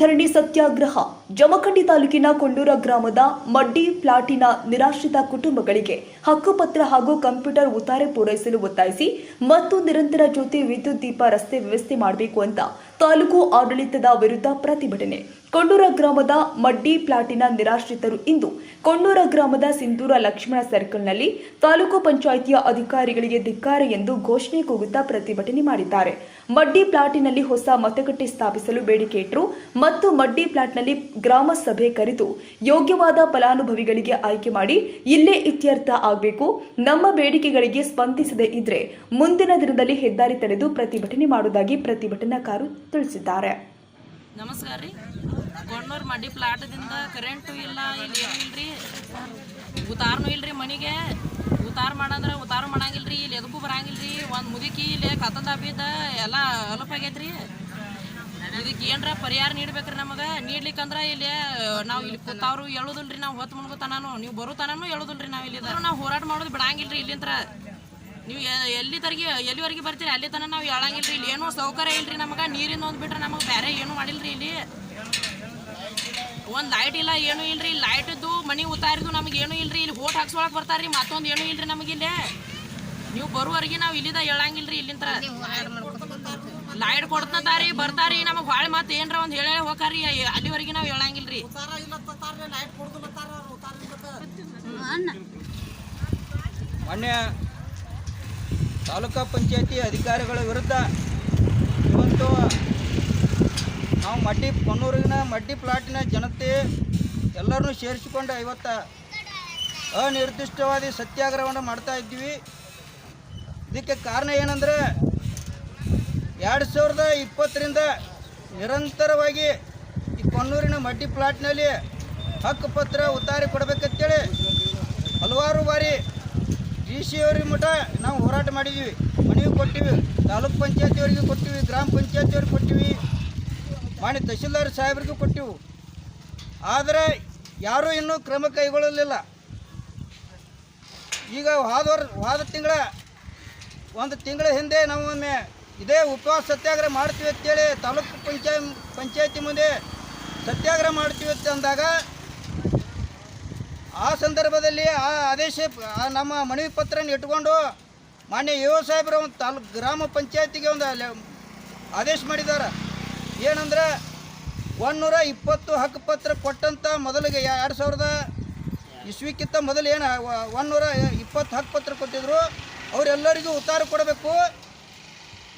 ಧರಣಿ ಸತ್ಯಾಗ್ರಹ, ಜಮಖಂಡಿ ತಾಲೂಕಿನ ಕೊಂಡೂರ ಗ್ರಾಮದ ಮಡ್ಡಿ ಪ್ಲಾಟಿನ ನಿರಾಶ್ರಿತ ಕುಟುಂಬಗಳಿಗೆ ಹಕ್ಕುಪತ್ರ ಹಾಗೂ ಕಂಪ್ಯೂಟರ್ ಉತ್ತಾರೆ ಪೂರೈಸಲು ಒತ್ತಾಯಿಸಿ, ಮತ್ತು ನಿರಂತರ ಜ್ಯೋತಿ ವಿದ್ಯುತ್ ದೀಪ ರಸ್ತೆ ವ್ಯವಸ್ಥೆ ಮಾಡಬೇಕು ಅಂತ ತಾಲೂಕು ಆಡಳಿತದ ವಿರುದ್ಧ ಪ್ರತಿಭಟನೆ. ಕೊಂಡೂರ ಗ್ರಾಮದ ಮಡ್ಡಿ ಪ್ಲಾಟಿನ ನಿರಾಶ್ರಿತರು ಇಂದು ಕೊಂಡೂರ ಗ್ರಾಮದ ಸಿಂಧೂರ ಲಕ್ಷ್ಮಣ ಸರ್ಕಲ್ನಲ್ಲಿ ತಾಲೂಕು ಪಂಚಾಯಿತಿಯ ಅಧಿಕಾರಿಗಳಿಗೆ ಧಿಕ್ಕಾರ ಎಂದು ಘೋಷಣೆ ಕೂಗುತ್ತಾ ಪ್ರತಿಭಟನೆ ಮಾಡಿದ್ದಾರೆ. ಮಡ್ಡಿ ಪ್ಲಾಟಿನಲ್ಲಿ ಹೊಸ ಮತಗಟ್ಟೆ ಸ್ಥಾಪಿಸಲು ಬೇಡಿಕೆ ಇಟ್ಟರು ಮತ್ತು ಮಡ್ಡಿ ಪ್ಲಾಟ್ನಲ್ಲಿ ಗ್ರಾಮ ಸಭೆ ಕರೆದು ಯೋಗ್ಯವಾದ ಫಲಾನುಭವಿಗಳಿಗೆ ಆಯ್ಕೆ ಮಾಡಿ ಇಲ್ಲೇ ಇತ್ಯರ್ಥ ಆಗಬೇಕು, ನಮ್ಮ ಬೇಡಿಕೆಗಳಿಗೆ ಸ್ಪಂದಿಸದೇ ಇದ್ರೆ ಮುಂದಿನ ದಿನದಲ್ಲಿ ಹೆದ್ದಾರಿ ತಡೆದು ಪ್ರತಿಭಟನೆ ಮಾಡುವುದಾಗಿ ಪ್ರತಿಭಟನಾಕಾರರು ತಿಳಿಸಿದ್ದಾರೆ. ನಮಸ್ಕಾರ ರೀ. ಗೊಂಡೂರ್ ಮಡ್ಡಿ ಪ್ಲಾಟದಿಂದ ಕರೆಂಟು ಇಲ್ಲ, ಇಲ್ಲಿ ಏನು ಇಲ್ರಿ? ಇಲ್ಲ ಇಲ್ರಿ ಮನೆಗೆ. ಉತಾರ ಮಾಡಂದ್ರೆ ಉತಾರ ರೀ ಇಲ್ಲಿ ಎದಕ್ಕೂ ರೀ ಒಂದು ಮುದುಕಿ ಇಲ್ಲಿ ಕತ್ತ ಬಿದ್ದ ಎಲ್ಲ ಅಲಪ್ ಆಗೈತ್ರಿ. ಇದಕ್ಕೆ ಏನರ ಪರಿಹಾರ ನೀಡ್ಬೇಕ್ರಿ ನಮಗೆ? ನೀಡ್ಲಿಕ್ಕಂದ್ರೆ ಇಲ್ಲಿ, ನಾವು ಇಲ್ಲಿ ಕೂತಾವ್ರು ರೀ ನಾವು ಹೊತ್ತು ಮುನ್ಗುತನಾನು. ನೀವು ಬರೋ ಹೇಳುದಿಲ್ಲ ರೀ ನಾವು ಇಲ್ಲಿ ನಾವು ಹೋರಾಟ ಮಾಡೋದು ಬಿಡಂಗಿಲ್ಲ ರೀ ಇಲ್ಲಿಂತ್ರ. ನೀವು ಎಲ್ಲಿ ತರಗಿ ಎಲ್ಲಿವರೆಗೆ ಬರ್ತೀರಿ? ಅಲ್ಲಿ ತನಕ ನಾವು ಹೇಳಂಗಿಲ್ರಿ. ಇಲ್ಲಿ ಏನೂ ಸೌಕರ್ಯ ಇಲ್ರಿ ನಮಗೆ. ನೀರಿಂದ ಒಂದು ಬಿಟ್ರೆ ನಮಗೆ ಬೇರೆ ಏನೂ ಮಾಡಿಲ್ರಿ ಇಲ್ಲಿ. ಒಂದು ಲೈಟ್ ಇಲ್ಲ ಏನೂ ಇಲ್ರಿ. ಲೈಟ್ ಇದ್ದು ಮನಿ ಉತ್ತಾರಿದ್ದು ನಮಗೆ ಏನೂ ಇಲ್ರಿ. ಇಲ್ಲಿ ಓಟ್ ಹಾಕ್ಸೊಳಕ್ ಬರ್ತಾರ್ರಿ. ಮತ್ತೊಂದು ಏನೂ ಇಲ್ರಿ ನಮಗೆ ಇಲ್ಲಿ. ನೀವು ಬರುವವರೆಗೆ ನಾವು ಇಲ್ಲಿದ ಹೇಳಂಗಿಲ್ರಿ ಇಲ್ಲಿಂದ ಲೈಟ್ ಕೊಡ್ತಾರಿ ಬರ್ತಾರಿ. ನಮಗೆ ಭಾಳ ಮತ್ತೆ ಏನರ ಒಂದು ಹೇಳೇ ಹೋಗಾರಿ ಅಲ್ಲಿವರೆಗೆ ನಾವು ಹೇಳಂಗಿಲ್ರಿ. ಮಾನ್ಯ ತಾಲೂಕಾ ಪಂಚಾಯತಿ ಅಧಿಕಾರಿಗಳ ವಿರುದ್ಧ ಇವತ್ತು ನಾವು ಮಡ್ಡಿ ಕೊನ್ನೂರಿನ ಮಡ್ಡಿ ಪ್ಲಾಟಿನ ಜನತೆ ಎಲ್ಲರನ್ನು ಸೇರಿಸಿಕೊಂಡು ಇವತ್ತು ಅನಿರ್ದಿಷ್ಟವಾದಿ ಸತ್ಯಾಗ್ರಹವನ್ನು ಮಾಡ್ತಾ ಇದ್ದೀವಿ. ಇದಕ್ಕೆ ಕಾರಣ ಏನಂದರೆ ಎರಡು ಸಾವಿರದ ಇಪ್ಪತ್ತರಿಂದ ನಿರಂತರವಾಗಿ ಈ ಕೊನ್ನೂರಿನ ಮಡ್ಡಿ ಪ್ಲಾಟ್ನಲ್ಲಿ ಹಕ್ಕುಪತ್ರ ಉತ್ತಾರಿ ಕೊಡಬೇಕಂತೇಳಿ ಹಲವಾರು ಬಾರಿ ಡಿ ಸಿ ಅವ್ರಿಗೆ ಮಠ ನಾವು ಹೋರಾಟ ಮಾಡಿದ್ದೀವಿ. ಮನವಿ ಕೊಟ್ಟಿವಿ, ತಾಲೂಕ್ ಪಂಚಾಯತಿಯವರಿಗೆ ಕೊಟ್ಟಿವಿ, ಗ್ರಾಮ ಪಂಚಾಯತಿಯವ್ರಿಗೆ ಕೊಟ್ಟಿವಿ ಮಾಡಿ ತಹಶೀಲ್ದಾರ್ ಸಾಹೇಬ್ರಿಗೂ ಕೊಟ್ಟಿವು. ಆದರೆ ಯಾರೂ ಇನ್ನೂ ಕ್ರಮ ಕೈಗೊಳ್ಳಲಿಲ್ಲ. ಈಗ ಹೋದ ಹೋದ ತಿಂಗಳ, ಒಂದು ತಿಂಗಳ ಹಿಂದೆ ನಾವು ಒಮ್ಮೆ ಇದೇ ಉಪವಾಸ ಸತ್ಯಾಗ್ರಹ ಮಾಡ್ತೀವಿ ಅಂತೇಳಿ ತಾಲೂಕು ಪಂಚಾಯ ಪಂಚಾಯತಿ ಮುಂದೆ ಸತ್ಯಾಗ್ರಹ ಮಾಡ್ತೀವಿ ಅಂತ ಅಂದಾಗ ಆ ಸಂದರ್ಭದಲ್ಲಿ ಆ ಆದೇಶ ನಮ್ಮ ಮನವಿ ಪತ್ರನ ಇಟ್ಕೊಂಡು ಮಾನ್ಯ ಯೋ ಸಾಹೇಬ್ರ ಒಂದು ತಾಲೂಕು ಗ್ರಾಮ ಪಂಚಾಯತಿಗೆ ಒಂದು ಆದೇಶ ಮಾಡಿದ್ದಾರೆ. ಏನಂದ್ರೆ ಒಂದೂರ ಇಪ್ಪತ್ತು ಹಕ್ಕು ಪತ್ರ ಕೊಟ್ಟಂಥ ಮೊದಲಿಗೆ ಎರಡು ಸಾವಿರದ ಇಸ್ವಿಕ್ಕಿಂತ ಮೊದಲು ಏನು ಒಂದೂರ ಇಪ್ಪತ್ತು ಹಕ್ಕು ಪತ್ರ ಕೊಟ್ಟಿದ್ರು. ಅವರೆಲ್ಲರಿಗೂ ಉತ್ತಾರ ಕೊಡಬೇಕು.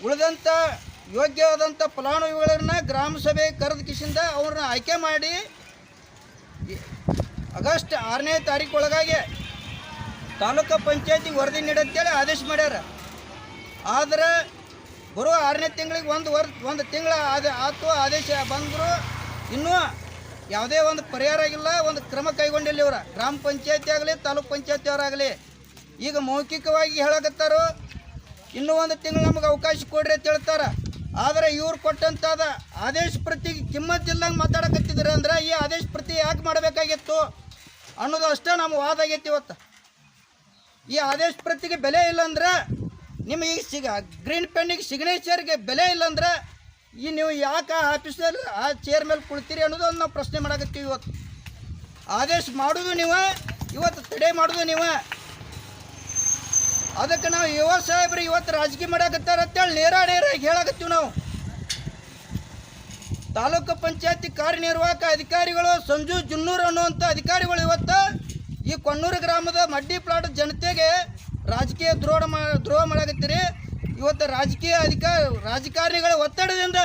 ಉಳಿದಂಥ ಯೋಗ್ಯವಾದಂಥ ಫಲಾನುಭವಿಗಳನ್ನ ಗ್ರಾಮ ಸಭೆ ಕರೆದ ಕಿಶಿಂದ ಅವ್ರನ್ನ ಆಯ್ಕೆ ಮಾಡಿ ಆಗಸ್ಟ್ ಆರನೇ ತಾರೀಕು ಒಳಗಾಗಿ ತಾಲೂಕು ಪಂಚಾಯತಿಗೆ ವರದಿ ನೀಡಂತೇಳಿ ಆದೇಶ ಮಾಡ್ಯಾರ. ಆದರೆ ಬರುವ ಆರನೇ ತಿಂಗಳಿಗೆ ಒಂದು ವರ್, ಒಂದು ತಿಂಗಳ ಆದ, ಆತು ಆದೇಶ ಬಂದರು ಇನ್ನೂ ಯಾವುದೇ ಒಂದು ಪರಿಹಾರ ಆಗಿಲ್ಲ ಒಂದು ಕ್ರಮ ಕೈಗೊಂಡಿಲ್ಲ ಇವರು. ಗ್ರಾಮ ಪಂಚಾಯತಿ ಆಗಲಿ, ತಾಲೂಕು ಪಂಚಾಯತಿ ಅವರಾಗಲಿ ಈಗ ಮೌಖಿಕವಾಗಿ ಹೇಳಕತ್ತಾರೋ, ಇನ್ನೂ ಒಂದು ತಿಂಗಳು ನಮಗೆ ಅವಕಾಶ ಕೊಡ್ರಿ ಅಂತ ಹೇಳ್ತಾರೆ. ಆದರೆ ಇವ್ರು ಕೊಟ್ಟಂತಾದ ಆದೇಶ ಪ್ರತಿಗೆ ಕಿಮ್ಮತ್ತಿಲ್ಲದಂಗೆ ಮಾತಾಡಕತ್ತಿದ್ರೆ ಅಂದ್ರೆ ಈ ಆದೇಶ ಪ್ರತಿ ಯಾಕೆ ಮಾಡಬೇಕಾಗಿತ್ತು? ಅನ್ನೋದು ಅಷ್ಟೇ ನಮ್ಮ ವಾದ ಆಗೈತಿ ಇವತ್ತು. ಈ ಆದೇಶ ಪ್ರತಿಗೆ ಬೆಲೆ ಇಲ್ಲಾಂದ್ರೆ ನಿಮಗೆ ಸಿಗ ಗ್ರೀನ್ ಪೆನ್ನಿಗೆ ಸಿಗ್ನೇಚರ್ಗೆ ಬೆಲೆ ಇಲ್ಲಾಂದ್ರೆ ಈ ನೀವು ಯಾಕೆ ಆ ಆಫೀಸಲ್ಲಿ ಆ ಚೇರ್ ಮೇಲೆ ಕುಳಿತೀರಿ ಅನ್ನೋದು ಒಂದು ನಾವು ಪ್ರಶ್ನೆ ಮಾಡಾಕತ್ತೀವಿ ಇವತ್ತು. ಆದೇಶ ಮಾಡೋದು ನೀವು, ಇವತ್ತು ತಡೆ ಮಾಡೋದು ನೀವು. ಅದಕ್ಕೆ ನಾವು ಯುವ ಸಾಹೇಬ್ರು ಇವತ್ತು ರಾಜಕೀಯ ಮಾಡಕತ್ತಾರ ಅಂತೇಳಿ ನೇರ ನೇರ ಹೇಳಕತ್ತೀವಿ ನಾವು. ತಾಲೂಕು ಪಂಚಾಯತಿ ಕಾರ್ಯನಿರ್ವಾಹಕ ಅಧಿಕಾರಿಗಳು ಸಂಜು ಜುನ್ನೂರ್ ಅನ್ನುವಂಥ ಅಧಿಕಾರಿಗಳು ಇವತ್ತು ಈ ಕೊಣ್ಣೂರು ಗ್ರಾಮದ ಮಡ್ಡಿ ಪ್ಲಾಟ್ ಜನತೆಗೆ ರಾಜಕೀಯ ದ್ರೋಹ ಮಾ, ದ್ರೋಹ ಮಾಡಾಕತ್ತೀರಿ. ಇವತ್ತು ರಾಜಕೀಯ ಅಧಿಕಾರ ರಾಜಕಾರಣಿಗಳ ಒತ್ತಡದಿಂದ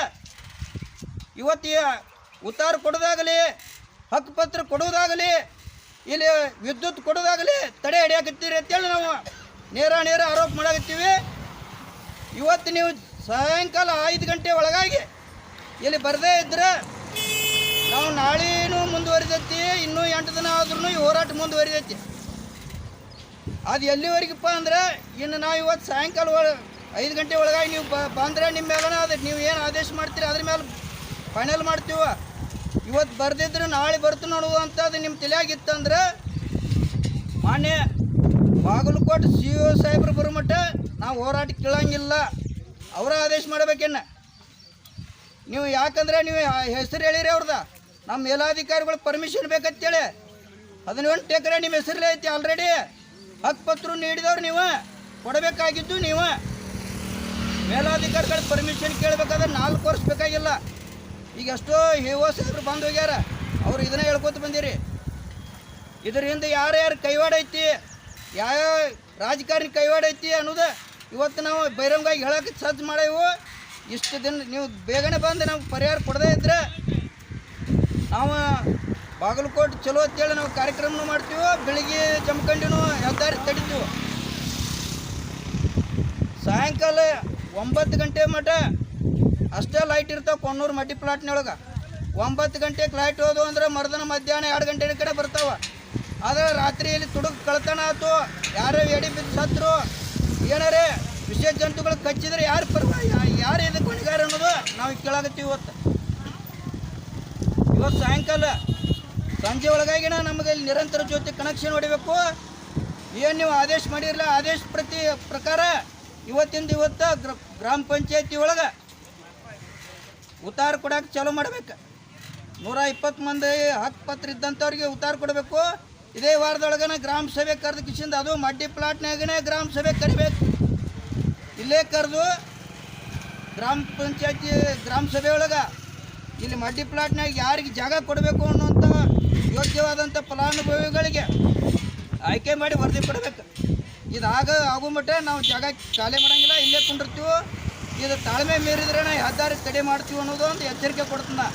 ಇವತ್ತು ಉತ್ತರ ಕೊಡೋದಾಗಲಿ ಹಕ್ಕುಪತ್ರ ಕೊಡೋದಾಗಲಿ, ಇಲ್ಲಿ ವಿದ್ಯುತ್ ಕೊಡೋದಾಗಲಿ ತಡೆ ಹಿಡಿಯಾಕತ್ತೀರಿ ಅಂತೇಳಿ ನಾವು ನೇರ ನೇರ ಆರೋಪ ಮಾಡಾಕತ್ತೀವಿ. ಇವತ್ತು ನೀವು ಸಾಯಂಕಾಲ ಐದು ಗಂಟೆ ಒಳಗಾಗಿ ಇಲ್ಲಿ ಬರದೇ ಇದ್ರೆ ನಾವು ನಾಳೆನೂ ಮುಂದುವರಿದೈತಿ, ಇನ್ನೂ ಎಂಟು ದಿನ ಆದ್ರೂ ಈ ಹೋರಾಟ ಮುಂದುವರಿದೈತಿ. ಅದು ಎಲ್ಲಿವರೆಗಪ್ಪ ಅಂದ್ರೆ, ಇನ್ನು ನಾವು ಇವತ್ತು ಸಾಯಂಕಾಲ ಒಳ ಐದು ಗಂಟೆ ಒಳಗಾಗಿ ನೀವು ಬಂದರೆ ನಿಮ್ಮ ಮೇಲೆ ಅದು, ನೀವು ಏನು ಆದೇಶ ಮಾಡ್ತೀರಿ ಅದ್ರ ಮೇಲೆ ಫೈನಲ್ ಮಾಡ್ತೀವ. ಇವತ್ತು ಬರ್ದಿದ್ರೆ ನಾಳೆ ಬರ್ತು ನೋಡುವ ಅದು ನಿಮ್ಮ ತಲೆಯಾಗಿತ್ತಂದ್ರೆ ಮಾನ್ಯ ಬಾಗಲಕೋಟೆ ಸಿ ಒ ಸಾಹೇಬ್ರು ಬರೋ ಮಟ್ಟ ನಾವು ಹೋರಾಟ ಕೇಳಂಗಿಲ್ಲ. ಅವರ ಆದೇಶ ಮಾಡ್ಬೇಕೇನ ನೀವು ಯಾಕಂದ್ರೆ ನೀವು ಹೆಸರು ಹೇಳಿರಿ ಅವ್ರದ ನಮ್ಮ ಮೇಲಾಧಿಕಾರಿಗಳು ಪರ್ಮಿಷನ್ ಬೇಕಂತೇಳಿ. ಹದಿನೆಂಟು ಎಕರೆ ನಿಮ್ಮ ಹೆಸರಲ್ಲೇ ಐತಿ ಆಲ್ರೆಡಿ ಹಕ್ಕುಪತ್ರ ನೀಡಿದವ್ರು ನೀವು. ಕೊಡಬೇಕಾಗಿದ್ದು ನೀವು. ಮೇಲಾಧಿಕಾರಿಗಳ ಪರ್ಮಿಷನ್ ಕೇಳಬೇಕಾದ್ರೆ ನಾಲ್ಕು ವರ್ಷ ಬೇಕಾಗಿಲ್ಲ. ಈಗ ಎಷ್ಟೋ ಹೇವೋ ಸಾಹೇಬ್ರು ಬಂದು ಹೋಗ್ಯಾರ. ಅವ್ರು ಇದನ್ನ ಹೇಳ್ಕೊತ ಬಂದಿರಿ. ಇದ್ರ ಹಿಂದೆ ಯಾರ್ಯಾರು ಕೈವಾಡ ಐತಿ ಯಾವ್ಯಾವ ರಾಜಕಾರಣಿ ಕೈವಾಡ ಐತಿ ಅನ್ನೋದು ಇವತ್ತು ನಾವು ಬಹಿರಂಗವಾಗಿ ಹೇಳಕ್ಕೆ ಸಜ್ಜು ಮಾಡೇವು. ಇಷ್ಟು ದಿನ ನೀವು ಬೇಗನೆ ಬಂದು ನಮ್ಗೆ ಪರಿಹಾರ ಕೊಡದೇ ಇದ್ರೆ ನಾವು ಬಾಗಲಕೋಟೆ ಚಲೋ ಅಂತೇಳಿ ನಾವು ಕಾರ್ಯಕ್ರಮನೂ ಮಾಡ್ತೀವಿ, ಬೆಳಿಗ್ಗೆ ಜಮಖಂಡಿನೂ ಹೆದ್ದಾರಿ ತಡಿತೀವಿ. ಸಾಯಂಕಾಲ ಒಂಬತ್ತು ಗಂಟೆ ಮಟ ಅಷ್ಟೇ ಲೈಟ್ ಇರ್ತಾವೆ ಕೊಣ್ಣೂರು ಮಟ್ಟಿ ಪ್ಲಾಟ್ನೊಳಗೆ ಒಂಬತ್ತು ಗಂಟೆಗೆ ಲೈಟ್ ಹೋದು ಅಂದ್ರೆ ಮರದನ ಮಧ್ಯಾಹ್ನ ಎರಡು ಗಂಟೆ ಕಡೆ ಬರ್ತಾವೆ. ಆದರೆ ರಾತ್ರಿಯಲ್ಲಿ ತುಡುಗು ಕಳ್ತನ ಆಯ್ತು ಯಾರೋ ಎಡಿ ಬಿದ್ದು ಸತ್ರು, ಏನಾರೇ ವಿಷಯ ಜಂತುಗಳು ಕಚ್ಚಿದ್ರೆ ಯಾರು ಪರ್ವ ಯಾರು ಇದು ಹೊಣೆಗಾರ ಅನ್ನೋದು ನಾವು ಕೇಳಾಗತ್ತೀವಿ ಇವತ್ತು. ಇವತ್ತು ಸಾಯಂಕಾಲ ಸಂಜೆ ಒಳಗಾಗಿನ ನಮಗೆ ಇಲ್ಲಿ ನಿರಂತರ ಜ್ಯೋತಿ ಕನೆಕ್ಷನ್ ಹೊಡಿಬೇಕು. ಏನು ನೀವು ಆದೇಶ ಮಾಡಿರಲ್ಲ ಆದೇಶ ಪ್ರತಿ ಪ್ರಕಾರ ಇವತ್ತಿಂದ ಇವತ್ತು ಗ್ರಾಮ ಪಂಚಾಯತಿ ಒಳಗೆ ಉತ್ತಾರ ಕೊಡಕ್ಕೆ ಚಾಲೂ ಮಾಡ್ಬೇಕು. ನೂರ ಇಪ್ಪತ್ತು ಮಂದಿ ಹಕ್ಕುಪತ್ರ ಇದ್ದಂಥವ್ರಿಗೆ ಉತ್ತಾರ ಕೊಡಬೇಕು. ಇದೇ ವಾರದೊಳಗನ ಗ್ರಾಮ ಸಭೆ ಕರೆದ ಕಿಶಿಂದ ಅದು ಮಡ್ಡಿ ಪ್ಲಾಟ್ನಾಗನೇ ಗ್ರಾಮ ಸಭೆ ಕರಿಬೇಕು. ಇಲ್ಲೇ ಕರೆದು ಗ್ರಾಮ ಪಂಚಾಯತಿ, ಗ್ರಾಮ ಸಭೆ ಒಳಗೆ ಇಲ್ಲಿ ಮಡ್ಡಿ ಪ್ಲಾಟ್ನಾಗ ಯಾರಿಗೆ ಜಾಗ ಕೊಡಬೇಕು ಅನ್ನೋಂಥ ಯೋಗ್ಯವಾದಂಥ ಫಲಾನುಭವಿಗಳಿಗೆ ಆಯ್ಕೆ ಮಾಡಿ ವರದಿ ಕೊಡಬೇಕು. ಇದಾಗ ಆಗೋ ಮಟ್ಟ ನಾವು ಜಾಗ ಖಾಲಿ ಮಾಡಂಗಿಲ್ಲ, ಇಲ್ಲೇ ಕುಂಡಿರ್ತೀವಿ. ಇದು ತಾಳ್ಮೆ ಮೀರಿದ್ರೆ ನಾವು ಹೆದ್ದಾರಿ ತಡೆ ಮಾಡ್ತೀವಿ ಅನ್ನೋದು ಒಂದು ಎಚ್ಚರಿಕೆ ಕೊಡ್ತೀನಿ